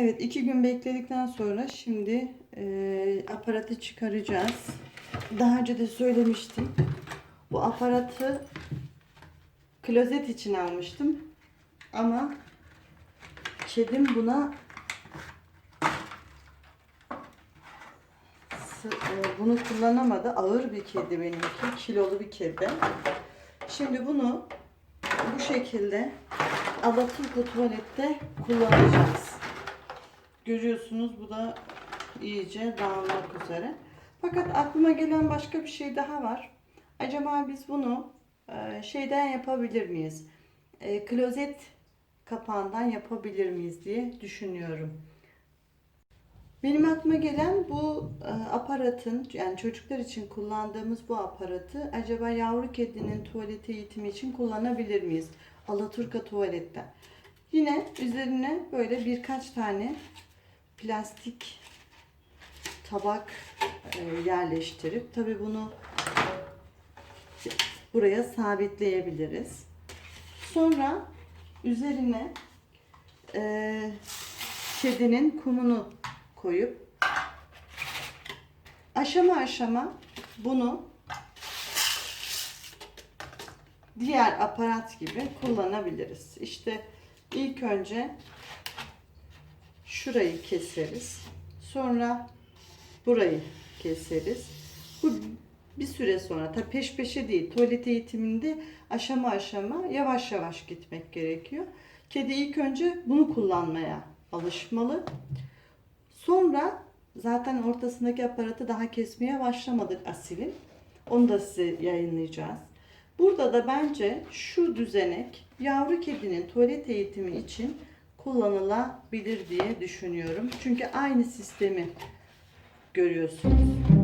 Evet iki gün bekledikten sonra şimdi e, aparatı çıkaracağız. Daha önce de söylemiştim. Bu aparatı klozet için almıştım. Ama kedim buna e, bunu kullanamadı. Ağır bir kedi benimki. Kilolu bir kedi. Şimdi bunu bu şekilde Alaturka tuvalette kullanacağız. Görüyorsunuz bu da iyice dağılmak üzere. Fakat aklıma gelen başka bir şey daha var. Acaba biz bunu e, şeyden yapabilir miyiz? E, klozet kapağından yapabilir miyiz diye düşünüyorum. Benim aklıma gelen bu e, aparatın yani çocuklar için kullandığımız bu aparatı acaba yavru kedinin tuvalet eğitimi için kullanabilir miyiz? Alaturka tuvaletten. Yine üzerine böyle birkaç tane plastik tabak e, yerleştirip tabi bunu buraya sabitleyebiliriz. Sonra üzerine e, kedinin kumunu koyup aşama aşama bunu diğer aparat gibi kullanabiliriz. İşte ilk önce şurayı keseriz. Sonra burayı keseriz. Bu bir süre sonra tabi peş peşe değil tuvalet eğitiminde aşama aşama yavaş yavaş gitmek gerekiyor. Kedi ilk önce bunu kullanmaya alışmalı. Sonra zaten ortasındaki aparatı daha kesmeye başlamadık Asil'in. Onu da size yayınlayacağız. Burada da bence şu düzenek yavru kedinin tuvalet eğitimi için kullanılabilir diye düşünüyorum. Çünkü aynı sistemi görüyorsunuz.